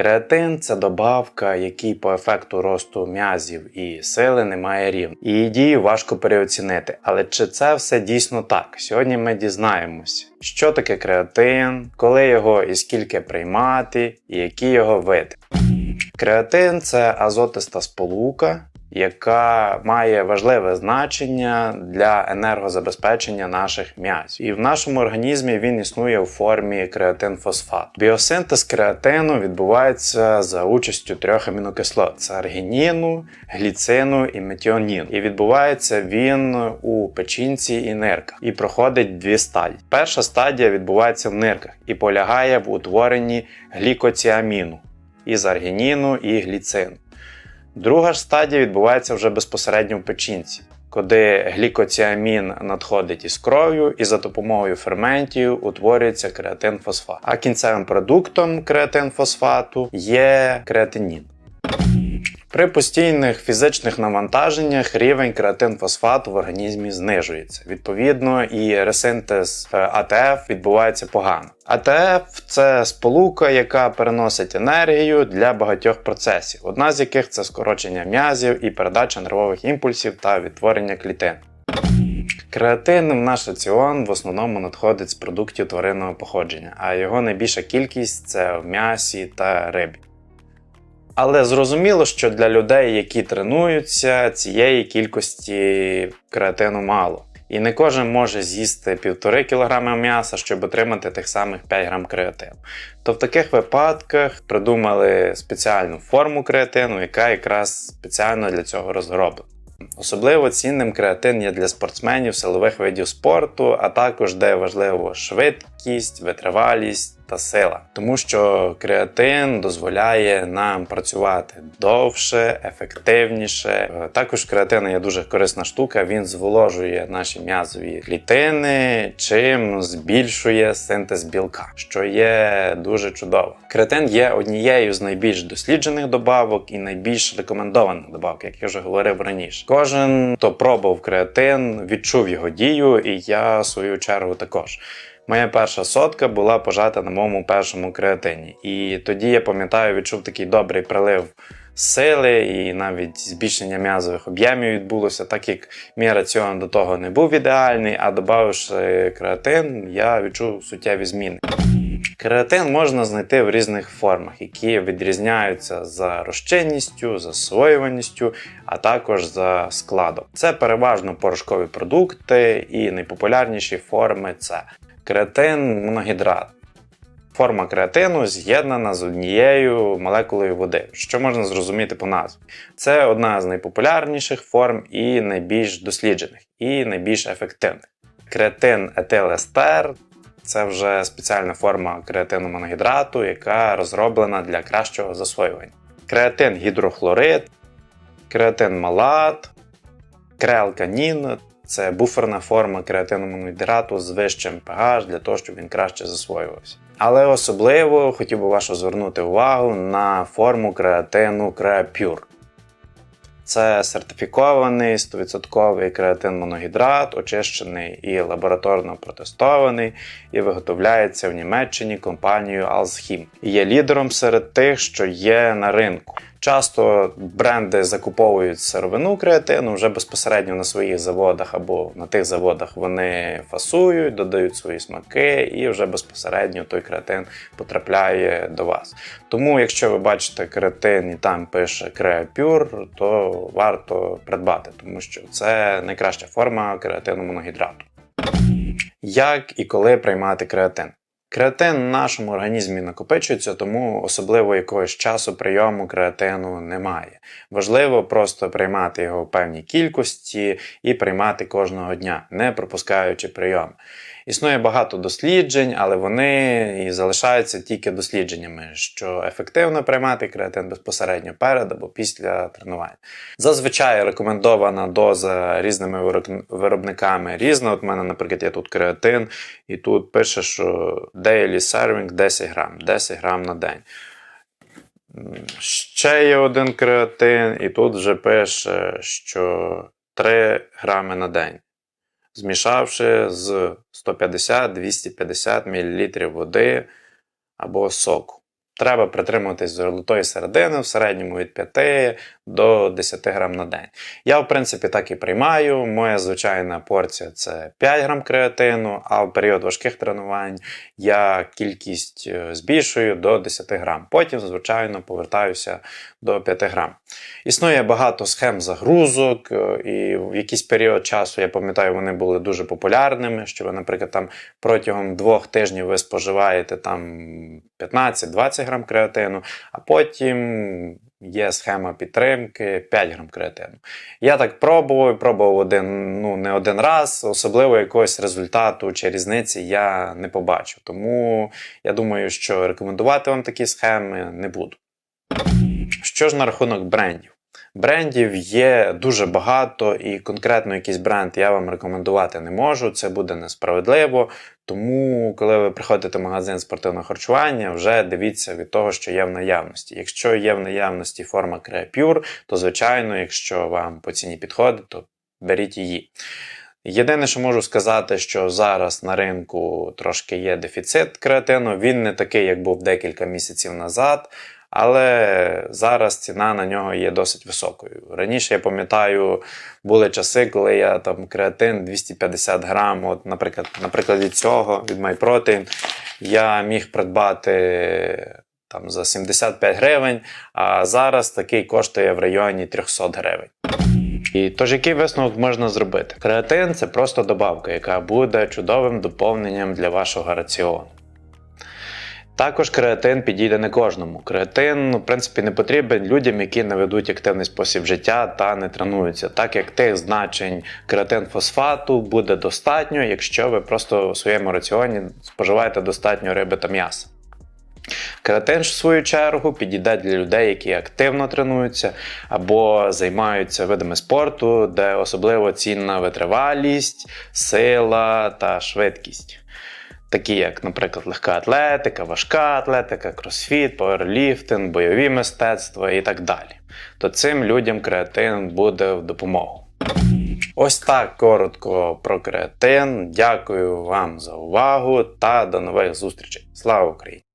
Креатин це добавка, який по ефекту росту м'язів і сили не має рівно. Її дію важко переоцінити. Але чи це все дійсно так? Сьогодні ми дізнаємося, що таке креатин, коли його і скільки приймати, і які його види. Креатин це азотиста сполука, яка має важливе значення для енергозабезпечення наших м'язів. І в нашому організмі він існує у формі креатинфосфату. Біосинтез креатину відбувається за участю трьох амінокислот: це аргініну, гліцину і метіоніну. І відбувається він у печінці і нирках і проходить дві стадії. Перша стадія відбувається в нирках і полягає в утворенні глікоціаміну із аргініну і гліцину. Друга ж стадія відбувається вже безпосередньо в печінці, куди глікоціамін надходить із кров'ю і за допомогою ферментів утворюється креатинфосфат. А кінцевим продуктом креатинфосфату є креатинін. При постійних фізичних навантаженнях рівень креатинфосфату в організмі знижується. Відповідно, і ресинтез е, АТФ відбувається погано. АТФ це сполука, яка переносить енергію для багатьох процесів, одна з яких це скорочення м'язів і передача нервових імпульсів та відтворення клітин. Креатин в наш раціон в основному надходить з продуктів тваринного походження, а його найбільша кількість це в м'ясі та рибі. Але зрозуміло, що для людей, які тренуються, цієї кількості креатину мало. І не кожен може з'їсти 1,5 кг м'яса, щоб отримати тих самих 5 грам креатину. То в таких випадках придумали спеціальну форму креатину, яка якраз спеціально для цього розроблена. Особливо цінним креатин є для спортсменів силових видів спорту, а також де важливо швидкість, витривалість та сила. Тому що креатин дозволяє нам працювати довше, ефективніше. Е, Також креатин є дуже корисна штука, він зволожує наші м'язові клітини, чим збільшує синтез білка, що є дуже чудово. Креатин є однією з найбільш досліджених добавок і найбільш рекомендованих добавок, як я вже говорив раніше. Кожен, хто пробував креатин, відчув його дію, і я в свою чергу також. Моя перша сотка була пожата на моєму першому креатині. І тоді я пам'ятаю, відчув такий добрий прилив сили, і навіть збільшення м'язових об'ємів відбулося, так як мій раціон до того не був ідеальний, а додавши креатин, я відчув суттєві зміни. Креатин можна знайти в різних формах, які відрізняються за розчинністю, засвоюваністю, а також за складом. Це переважно порошкові продукти, і найпопулярніші форми це креатин моногідрат. Форма креатину з'єднана з однією молекулою води, що можна зрозуміти по назві. Це одна з найпопулярніших форм і найбільш досліджених, і найбільш ефективних. Креатин етилестер це вже спеціальна форма креатину моногідрату, яка розроблена для кращого засвоювання. Креатин гідрохлорид, креатин малат, креалканін це буферна форма креатину моногідрату з вищим pH для того, щоб він краще засвоювався. Але особливо хотів би вашу звернути увагу на форму креатину Creapure. Це сертифікований 100% креатин моногідрат, очищений і лабораторно протестований, і виготовляється в Німеччині компанією Alzhim. І є лідером серед тих, що є на ринку. Часто бренди закуповують сировину креатину вже безпосередньо на своїх заводах або на тих заводах вони фасують, додають свої смаки, і вже безпосередньо той креатин потрапляє до вас. Тому, якщо ви бачите креатин і там пише Creapure, то варто придбати, тому що це найкраща форма креатину моногідрату. Як і коли приймати креатин? Креатин в нашому організмі накопичується, тому особливо якогось часу прийому креатину немає. Важливо просто приймати його в певній кількості і приймати кожного дня, не пропускаючи прийом. Існує багато досліджень, але вони і залишаються тільки дослідженнями, що ефективно приймати креатин безпосередньо перед або після тренування. Зазвичай рекомендована доза різними виробниками різна. От в мене, наприклад, є тут креатин, і тут пише, що daily serving 10 грам, 10 грам на день. Ще є один креатин, і тут вже пише, що 3 грами на день змішавши з 150-250 мл води або соку. треба притримуватись золотої середини в середньому від 5 до 10 грам на день. Я, в принципі, так і приймаю. Моя звичайна порція це 5 грам креатину, а в період важких тренувань я кількість е, збільшую до 10 грам. Потім, звичайно, повертаюся до 5 грам. Існує багато схем загрузок, е, і в якийсь період часу, я пам'ятаю, вони були дуже популярними. Що ви, наприклад, там протягом двох тижнів ви споживаєте там 15-20 грам креатину, а потім є схема підтримки 5 грам креатину. Я так пробував, пробував один, ну, не один раз, особливо якогось результату чи різниці я не побачу. Тому я думаю, що рекомендувати вам такі схеми не буду. Що ж на рахунок брендів? Брендів є дуже багато, і конкретно якийсь бренд я вам рекомендувати не можу. Це буде несправедливо. Тому, коли ви приходите в магазин спортивного харчування, вже дивіться від того, що є в наявності. Якщо є в наявності форма Creapure, то звичайно, якщо вам по ціні підходить, то беріть її. Єдине, що можу сказати, що зараз на ринку трошки є дефіцит креатину. Він не такий, як був декілька місяців назад. Але зараз ціна на нього є досить високою. Раніше я пам'ятаю, були часи, коли я там креатин 250 грам, от, наприклад, наприклад, від цього, від MyProtein, я міг придбати там за 75 гривень, а зараз такий коштує в районі 300 гривень. І тож, який висновок можна зробити? Креатин це просто добавка, яка буде чудовим доповненням для вашого раціону. Також креатин підійде не кожному. Креатин, ну, в принципі, не потрібен людям, які не ведуть активний спосіб життя та не тренуються, так як тих значень креатин-фосфату буде достатньо, якщо ви просто у своєму раціоні споживаєте достатньо риби та м'яса. Креатин, в свою чергу, підійде для людей, які активно тренуються або займаються видами спорту, де особливо цінна витривалість, сила та швидкість. Такі, як, наприклад, легка атлетика, важка атлетика, кросфіт, пауерліфтинг, бойові мистецтва і так далі. То цим людям креатин буде в допомогу. Ось так коротко про креатин. Дякую вам за увагу та до нових зустрічей. Слава Україні!